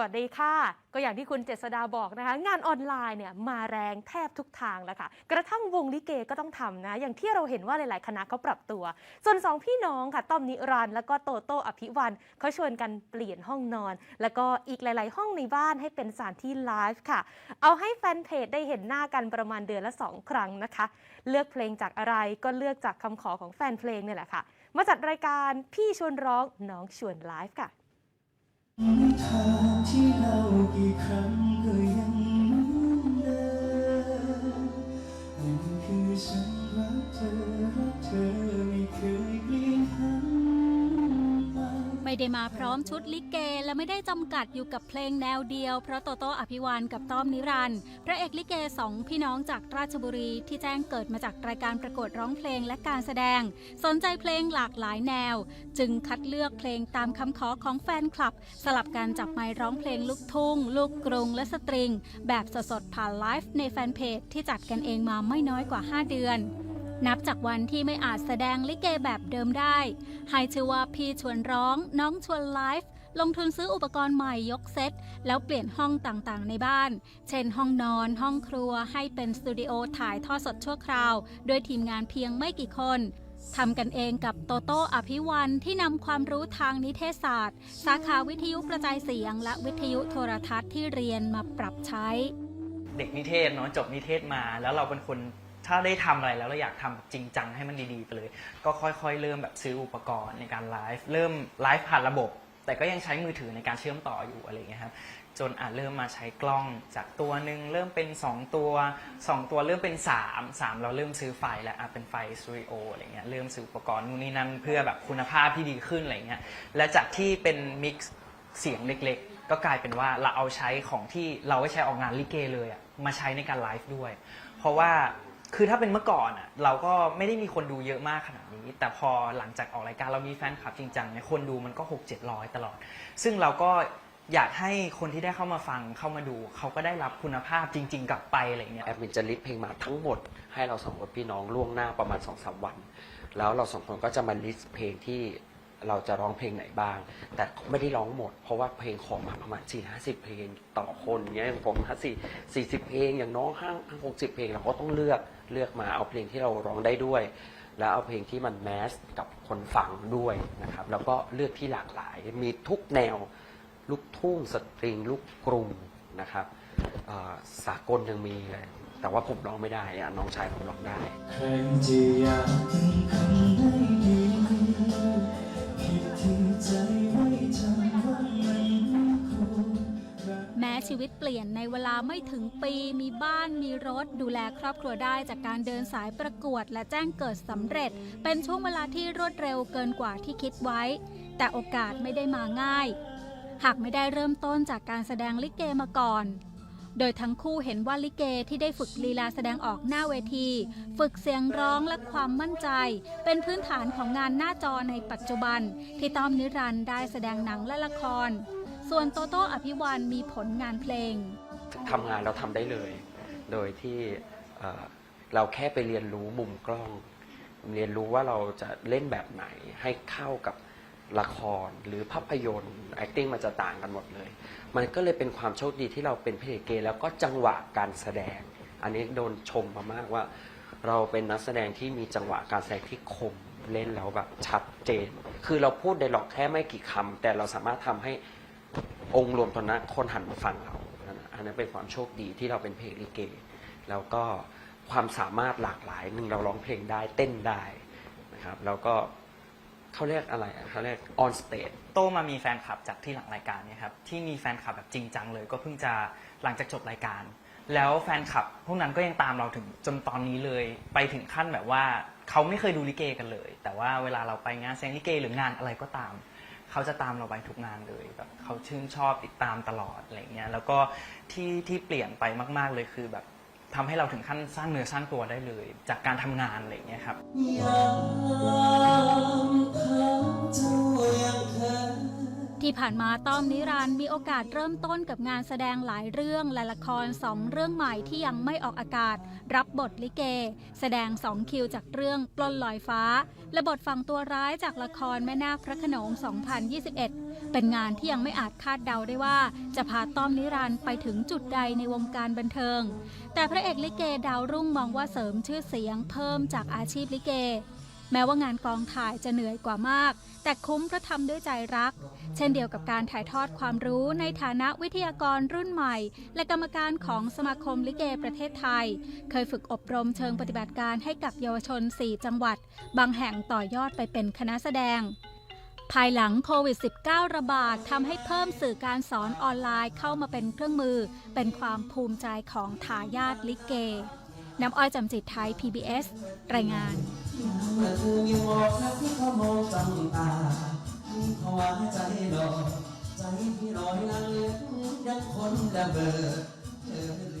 วัสดีค่ะ ก็อย่างที่คุณเจษดาบอกนะคะ งานออนไลน์เนี่ยมาแรงแทบทุกทางแล้วค่ะ กระทั่งวงลิเกก็ต้องทำนะ อย่างที่เราเห็นว่าหลาย ๆ คณะเขาปรับตัว ส่วนสองพี่น้องค่ะต้อมนิรันดร์แล้วก็โตโต้อภิวันเขาชวนกันเปลี่ยนห้องนอน แล้วก็อีกหลาย ๆ ห้องในบ้านให้เป็นสถานที่ไลฟ์ค่ะ เอาให้แฟนเพจได้เห็นหน้ากันประมาณเดือนละ 2 ครั้งนะคะ เลือกเพลงจากอะไรก็เลือกจากคำขอของแฟนเพลงนี่แหละค่ะ มาจัดรายการพี่ชวนร้องน้องชวนไลฟ์ค่ะ ที่เล่ากี่ครั้งก็ยังเหมือนเดิมนั่นคือฉันรักเธอ ไม่ได้มาพร้อมชุดลิเก และไม่ได้จำกัดอยู่กับเพลงแนวเดียว เพราะโตโต้อภิวันกับต้อมนิรันดร์พระเอกลิเกสองพี่น้องจากราชบุรีที่แจ้งเกิดมาจากรายการประกวดร้องเพลงและการแสดง สนใจเพลงหลากหลายแนว จึงคัดเลือกเพลงตามคำขอของแฟนคลับ สลับการจับไมค์ร้องเพลงลูกทุ่ง ลูกกรุงและสตริง แบบสดๆผ่านไลฟ์ในแฟนเพจที่จัดกันเองมาไม่น้อยกว่า 5 เดือน นับจากวันที่ไม่อาจแสดงลิเกแบบเดิมได้ ให้ชื่อว่าพี่ชวนร้อง น้องชวนไลฟ์ลงทุนซื้ออุปกรณ์ใหม่ยกเซต แล้วเปลี่ยนห้องต่างๆ ในบ้าน เช่นห้องนอน ห้องครัวให้เป็นสตูดิโอถ่ายทอดสดชั่วคราว โดยทีมงานเพียงไม่กี่คนทำกันเองกับโตโต้อภิวันที่นำความรู้ทางนิเทศศาสตร์ สาขาวิทยุกระจายเสียง และวิทยุโทรทัศน์ที่เรียนมาปรับใช้ เด็กนิเทศเนาะจบนิเทศมาแล้วเราเป็นคน ถ้าได้ทำอะไรแล้วเราอยากทำแบบจริงจังให้มันดีๆไปเลย ก็ค่อยๆ เริ่มแบบซื้ออุปกรณ์ในการไลฟ์เริ่มไลฟ์ผ่านระบบ แต่ก็ยังใช้มือถือในการเชื่อมต่ออยู่อะไรอย่างเงี้ยครับจนอาจเริ่มมาใช้กล้องจากตัวหนึ่งเริ่มเป็น 2 ตัว 2 ตัวเริ่มเป็น 3 3 เราเริ่มซื้อไฟแล้วอะเป็นไฟสตูดิโออะไรเงี้ยเริ่มซื้ออุปกรณ์นู่นนี่นั่นเพื่อแบบคุณภาพที่ดีขึ้นอะไรเงี้ยและจากที่เป็นมิกซ์เสียงเล็กๆ ก็กลายเป็นว่าเราเอาใช้ของที่เราไว้ใช้ออกงานลิเกเลยอะมาใช้ในการไลฟ์ด้วย เพราะว่า คือถ้าเป็นเมื่อก่อนอะเราก็ไม่ได้มีคนดูเยอะมากขนาดนี้ แต่พอหลังจากออกรายการเรามีแฟนคลับจริงจังเนี่ยคนดูมันก็6 7 0 0ตลอด ซึ่งเราก็อยากให้คนที่ได้เข้ามาฟังเข้ามาดู เขาก็ได้รับคุณภาพจริง ๆ กลับไปอะไรเงี้ย แอดมินจะลิสต์เพลงมาทั้งหมดให้เราสองคนพี่น้องล่วงหน้าประมาณ2องสามวัน แล้วเราสองคนก็จะมาลิสต์เพลงที่ เราจะร้องเพลงไหนบ้าง แต่ไม่ได้ร้องหมด เพราะว่าเพลงขอมาประมาณ4ี่ห้าสิบเพลงต่อคนเงี้ยผมห้าสี่สี่สิบเพลงอย่างน้องห้าหกสิบเพลงเราก็ต้องเลือกเลือกมาเอาเพลงที่เราร้องได้ด้วย แล้วเอาเพลงที่มันแมสกับคนฟังด้วยนะครับแล้วก็เลือกที่หลากหลายมีทุกแนวลูกทุ่งสตริงลูกกรุงนะครับสากลยังมีเลยแต่ว่าผมร้องไม่ได้อะน้องชายผมร้องได้ ใจไว้จำว่ามันควรรัก แม้ชีวิตเปลี่ยนในเวลาไม่ถึงปีมีบ้านมีรถ ดูแลครอบครัวได้จากการเดินสายประกวดและแจ้งเกิดสำเร็จ เป็นช่วงเวลาที่รวดเร็วเกินกว่าที่คิดไว้ แต่โอกาสไม่ได้มาง่าย หากไม่ได้เริ่มต้นจากการแสดงลิเกมาก่อน โดยทั้งคู่เห็นว่าลิเกที่ได้ฝึกลีลาแสดงออกหน้าเวที ฝึกเสียงร้องและความมั่นใจ เป็นพื้นฐานของงานหน้าจอในปัจจุบัน ที่ต้อมนิรันดร์ได้แสดงหนังและละคร ส่วนโตโต้อภิวันมีผลงานเพลงทำงานเราทำได้เลย โดยที่เอ่อเราแค่ไปเรียนรู้มุมกล้อง เรียนรู้ว่าเราจะเล่นแบบไหนให้เข้ากับ ละครหรือภาพยนตร์ acting มันจะต่างกันหมดเลย มันก็เลยเป็นความโชคดีที่เราเป็นพระเอกเกย์แล้วก็จังหวะการแสดง อันนี้โดนชมมามากว่า เราเป็นนักแสดงที่มีจังหวะการแสดงที่คมเล่นแล้วแบบชัดเจน คือเราพูดไดร็อกแค่ไม่กี่คำแต่เราสามารถทำให้องค์รวมตอนนั้นคนหันมาฟังเรา อันนั้นเป็นความโชคดีที่เราเป็นเพลงลิเก แล้วก็ความสามารถหลากหลายหนึ่งเราร้องเพลงได้เต้นได้นะครับ แล้วก็ เขาเรียกอะไรอะเขาเรียก on stage โตมามีแฟนคลับจากที่หลังรายการเนี่ยครับที่มีแฟนคลับแบบจริงจังเลย ก็เพิ่งจะหลังจากจบรายการ แล้วแฟนคลับพวกนั้นก็ยังตามเราถึงจนตอนนี้เลย ไปถึงขั้นแบบว่าเขาไม่เคยดูลิเกกันเลย แต่ว่าเวลาเราไปงานแสดงลิเกหรืองานอะไรก็ตาม เขาจะตามเราไปทุกงานเลยแบบเขาชื่นชอบติดตามตลอดอะไรเงี้ยแล้วก็ที่ที่เปลี่ยนไปมาก ๆเลยคือแบบ ทำให้เราถึงขั้นสร้างเนื้อสร้างตัวได้เลย จากการทำงานอะไรเงี้ยครับ ยามถามเจ้ายังเธอ ที่ผ่านมาต้อมนิรันด์มีโอกาสเริ่มต้นกับงานแสดงหลายเรื่องและละครสองเรื่องใหม่ที่ยังไม่ออกอากาศ รับบทลิเก แสดงสองคิวจากเรื่องปล้นลอยฟ้า และบทฝั่งตัวร้ายจากละครแม่นาคพระขนง 2021 เป็นงานที่ยังไม่อาจคาดเดาได้ว่า จะพาต้อมนิรันด์ไปถึงจุดใดในวงการบันเทิง แต่พระเอกลิเกดาวรุ่งมองว่าเสริมชื่อเสียงเพิ่มจากอาชีพลิเก แม้ว่างานกองถ่ายจะเหนื่อยกว่ามาก แต่คุ้มเพราะทำด้วยใจรัก เช่นเดียวกับการถ่ายทอดความรู้ในฐานะวิทยากรรุ่นใหม่ และกรรมการของสมาคมลิเกประเทศไทย เคยฝึกอบรมเชิงปฏิบัติการให้กับเยาวชน 4 จังหวัด บางแห่งต่อยอดไปเป็นคณะแสดงภายหลังโควิด -19 ระบาดทำให้เพิ่มสื่อการสอนออนไลน์เข้ามาเป็นเครื่องมือ เป็นความภูมิใจของทายาทลิเก น้ำอ้อยจำจิตไทย PBS รายงาน เมื่อเธอยังมอกนะที่เขามองจ้องตาเขาว่าใจดอกใจพี่ลอยลังเลยังคนละเบอเธอ